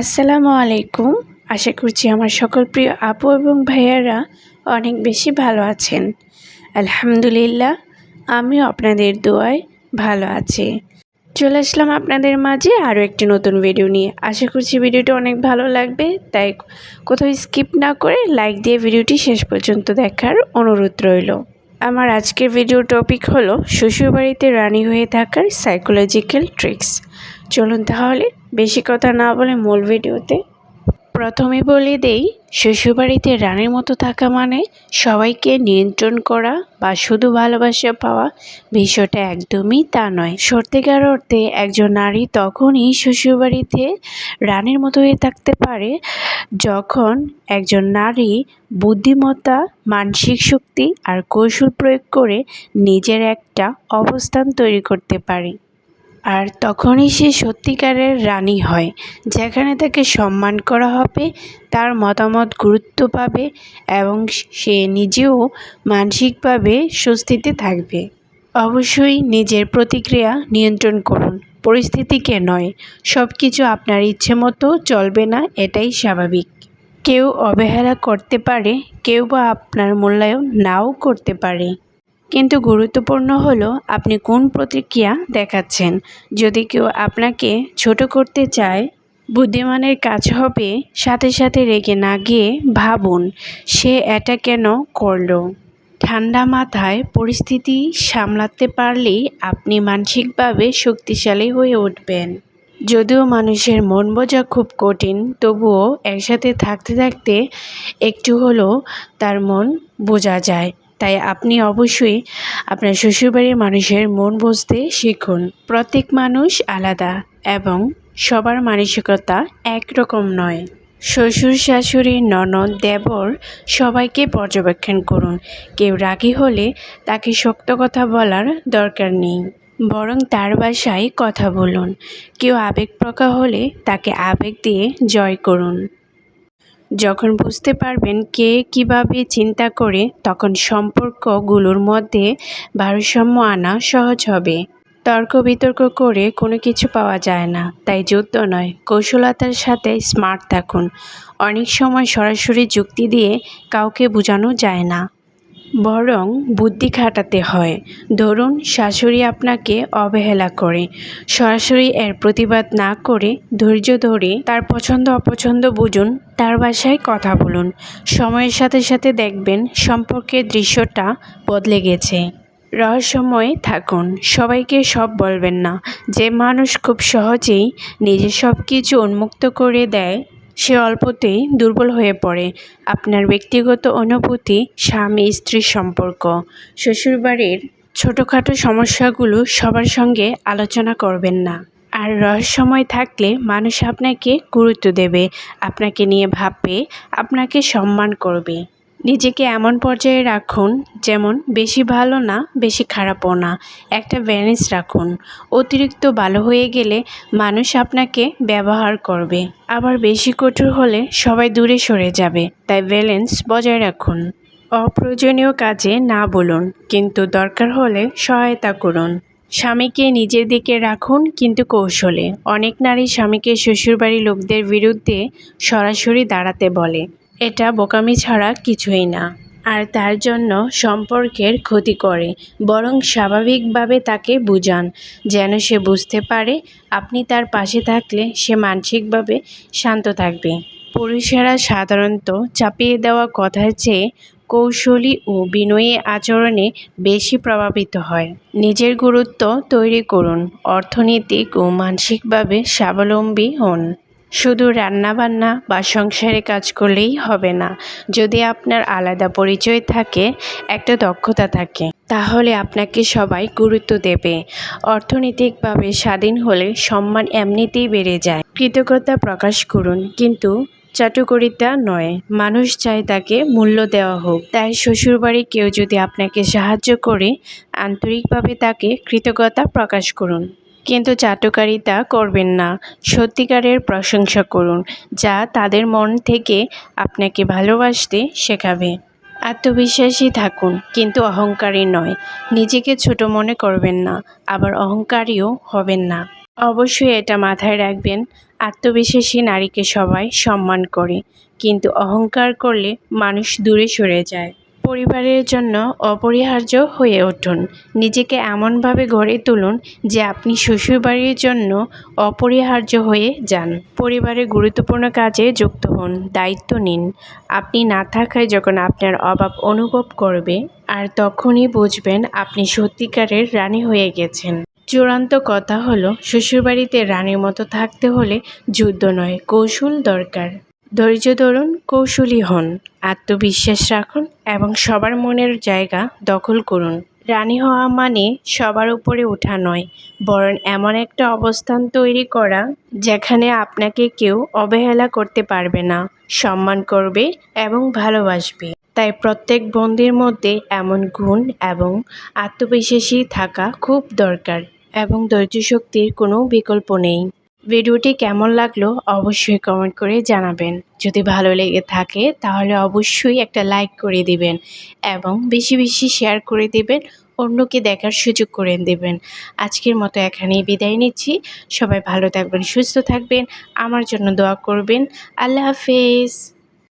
আসসালামু আলাইকুম। আশা করছি আমার সকল প্রিয় আপু এবং ভাইয়ারা অনেক বেশি ভালো আছেন। আলহামদুলিল্লাহ, আমিও আপনাদের দোয়ায় ভালো আছি। চলে আসলাম আপনাদের মাঝে আরও একটি নতুন ভিডিও নিয়ে। আশা করছি ভিডিওটি অনেক ভালো লাগবে, তাই কোথাও স্কিপ না করে লাইক দিয়ে ভিডিওটি শেষ পর্যন্ত দেখার অনুরোধ রইল। আমার আজকের ভিডিও টপিক হলো, শ্বশুরবাড়িতে রানী হয়ে থাকার সাইকোলজিক্যাল ট্রিক্স চলুন তাহলে বেশি কথা না বলে মূল ভিডিওতে প্রথমে বলে দেই, শ্বশুরবাড়িতে রানীর মতো থাকা মানে সবাইকে নিয়ন্ত্রণ করা বা শুধু ভালোবাসা পাওয়া বিষয়টা একদমই তা নয়। সত্যিকার অর্থে একজন নারী তখনই শ্বশুরবাড়িতে রানীর মতো হয়ে থাকতে পারে যখন একজন নারী বুদ্ধিমত্তা, মানসিক শক্তি আর কৌশল প্রয়োগ করে নিজের একটা অবস্থান তৈরি করতে পারে। আর তখনই সে সত্যিকারের রানী হয়, যেখানে তাকে সম্মান করা হবে, তার মতামত গুরুত্ব পাবে এবং সে নিজেও মানসিকভাবে স্বস্তিতে থাকবে। অবশ্যই নিজের প্রতিক্রিয়া নিয়ন্ত্রণ করুন পরিস্থিতিকে নয় সব কিছু আপনার ইচ্ছে মতো চলবে না, এটাই স্বাভাবিক। কেউ অবহেলা করতে পারে, কেউ বা আপনার মূল্যায়ন নাও করতে পারে। কিন্তু গুরুত্বপূর্ণ হলো আপনি কোন প্রতিক্রিয়া দেখাচ্ছেন। যদি কেউ আপনাকে ছোট করতে চায়, বুদ্ধিমানের কাজ হবে সাথে সাথে রেগে না গিয়ে ভাবুন, সে এটা কেন করল। ঠান্ডা মাথায় পরিস্থিতি সামলাতে পারলেই আপনি মানসিকভাবে শক্তিশালী হয়ে উঠবেন। যদিও মানুষের মন বোঝা খুব কঠিন, তবুও একসাথে থাকতে থাকতে একটু হলেও তার মন বোঝা যায়। তাই আপনি অবশ্যই আপনার শ্বশুরবাড়ির মানুষের মন বুঝতে শিখুন। প্রত্যেক মানুষ আলাদা এবং সবার মানসিকতা একরকম নয়। শ্বশুর, শাশুড়ি, ননদ, দেবর সবাইকে পর্যবেক্ষণ করুন। কেউ রাগী হলে তাকে শক্ত কথা বলার দরকার নেই, বরং তার বাসায় কথা বলুন। কেউ আবেগ প্রকাশ হলে তাকে আবেগ দিয়ে জয় করুন। যখন বুঝতে পারবেন কে কীভাবে চিন্তা করে, তখন সম্পর্কগুলোর মধ্যে ভারসাম্য আনা সহজ হবে। তর্ক বিতর্ক করে কোনো কিছু পাওয়া যায় না, তাই যুদ্ধ নয়। কৌশলতার সাথে স্মার্ট থাকুন। অনেক সময় সরাসরি যুক্তি দিয়ে কাউকে বোঝানো যায় না। বরং বুদ্ধি খাটাতে হয়। ধরুন, শাশুড়ি আপনাকে অবহেলা করে। সরাসরি এর প্রতিবাদ না করে ধৈর্য ধরে তার পছন্দ অপছন্দ বুঝুন, তার বাসায় কথা বলুন। সময়ের সাথে সাথে দেখবেন সম্পর্কের দৃশ্যটা বদলে গেছে। রহস্যময় থাকুন, সবাইকে সব বলবেন না। যে মানুষ খুব সহজেই নিজের সব কিছু উন্মুক্ত করে দেয় সে অল্পতেই দুর্বল হয়ে পড়ে। আপনার ব্যক্তিগত অনুভূতি, স্বামী, স্ত্রীর সম্পর্ক, শ্বশুরবাড়ির ছোটোখাটো সমস্যাগুলো সবার সঙ্গে আলোচনা করবেন না। আর রহস্যময় থাকলে মানুষ আপনাকে গুরুত্ব দেবে, আপনাকে নিয়ে ভাববে, আপনাকে সম্মান করবে। নিজেকে এমন পর্যায়ে রাখুন যেমন বেশি ভালো না, বেশি খারাপও না। একটা ব্যালেন্স রাখুন। অতিরিক্ত ভালো হয়ে গেলে মানুষ আপনাকে ব্যবহার করবে। আবার বেশি কঠোর হলে সবাই দূরে সরে যাবে। তাই ব্যালেন্স বজায় রাখুন। অপ্রয়োজনীয় কাজে না বলুন, কিন্তু দরকার হলে সহায়তা করুন। স্বামীকে নিজের দিকে রাখুন, কিন্তু কৌশলে। অনেক নারী স্বামীকে শ্বশুরবাড়ির লোকদের বিরুদ্ধে সরাসরি দাঁড়াতে বলে। এটা বোকামি ছাড়া কিছুই না, আর তার জন্য সম্পর্কের ক্ষতি করে, বরং স্বাভাবিকভাবে তাকে বুঝান, যেন সে বুঝতে পারে আপনি তার পাশে থাকলে সে মানসিকভাবে শান্ত থাকবে। পুরুষেরা সাধারণত চাপিয়ে দেওয়া কথার চেয়ে কৌশলী ও বিনয়ী আচরণে বেশি প্রভাবিত হয়। নিজের গুরুত্ব তৈরি করুন, অর্থনৈতিক ও মানসিকভাবে স্বাবলম্বী হন। শুধু রান্নাবান্না বা সংসারে কাজ করলেই হবে না। যদি আপনার আলাদা পরিচয় থাকে, একটা দক্ষতা থাকে, তাহলে আপনাকে সবাই গুরুত্ব দেবে। অর্থনৈতিকভাবে স্বাধীন হলে সম্মান এমনিতেই বেড়ে যায়। কৃতজ্ঞতা প্রকাশ করুন, কিন্তু চাটুকরিতা নয়। মানুষ চায় তাকে মূল্য দেওয়া হোক। তাই শ্বশুরবাড়ি কেউ যদি আপনাকে সাহায্য করে, আন্তরিকভাবে তাকে কৃতজ্ঞতা প্রকাশ করুন। কিন্তু চাটুকারিতা করবেন না। সত্যিকারের প্রশংসা করুন, যা তাদের মন থেকে আপনাকে ভালোবাসতে শেখাবে। আত্মবিশ্বাসী থাকুন, কিন্তু অহংকারী নয়। নিজেকে ছোট মনে করবেন না, আবার অহংকারীও হবেন না। অবশ্যই এটা মাথায় রাখবেন, আত্মবিশ্বাসী নারীকে সবাই সম্মান করে, কিন্তু অহংকার করলে মানুষ দূরে সরে যায়। পরিবারের জন্য অপরিহার্য হয়ে উঠুন। নিজেকে এমনভাবে গড়ে তুলুন যে আপনি শ্বশুরবাড়ির জন্য অপরিহার্য হয়ে যান। পরিবারের গুরুত্বপূর্ণ কাজে যুক্ত হন, দায়িত্ব নিন। আপনি না থাকায় যখন আপনার অভাব অনুভব করবে, আর তখনই বুঝবেন আপনি সত্যিকারের রানী হয়ে গেছেন। চূড়ান্ত কথা হলো, শ্বশুরবাড়িতে রানীর মতো থাকতে হলে যুদ্ধ নয়, কৌশল দরকার। ধৈর্য ধরুন, কৌশলী হন, আত্মবিশ্বাস রাখুন এবং সবার মনের জায়গা দখল করুন। রানী হওয়া মানে সবার উপরে ওঠা নয়, বরং এমন একটা অবস্থান তৈরি করা যেখানে আপনাকে কেউ অবহেলা করতে পারবে না, সম্মান করবে এবং ভালোবাসবে। তাই প্রত্যেক বন্দির মধ্যে এমন গুণ এবং আত্মবিশ্বাসী থাকা খুব দরকার এবং ধৈর্য শক্তির কোনো বিকল্প নেই। ভিডিওটি কেমন লাগল অবশ্যই কমেন্ট করে জানাবেন। যদি ভালো লেগে থাকে, তাহলে অবশ্যই একটা লাইক করে দিবেন এবং বেশি বেশি শেয়ার করে দিবেন, অন্যকে দেখার সুযোগ করে দেবেন। আজকের মতো এখানেই বিদায় নিচ্ছি। সবাই ভালো থাকবেন, সুস্থ থাকবেন। আমার জন্য দোয়া করবেন। আল্লাহ হাফেজ।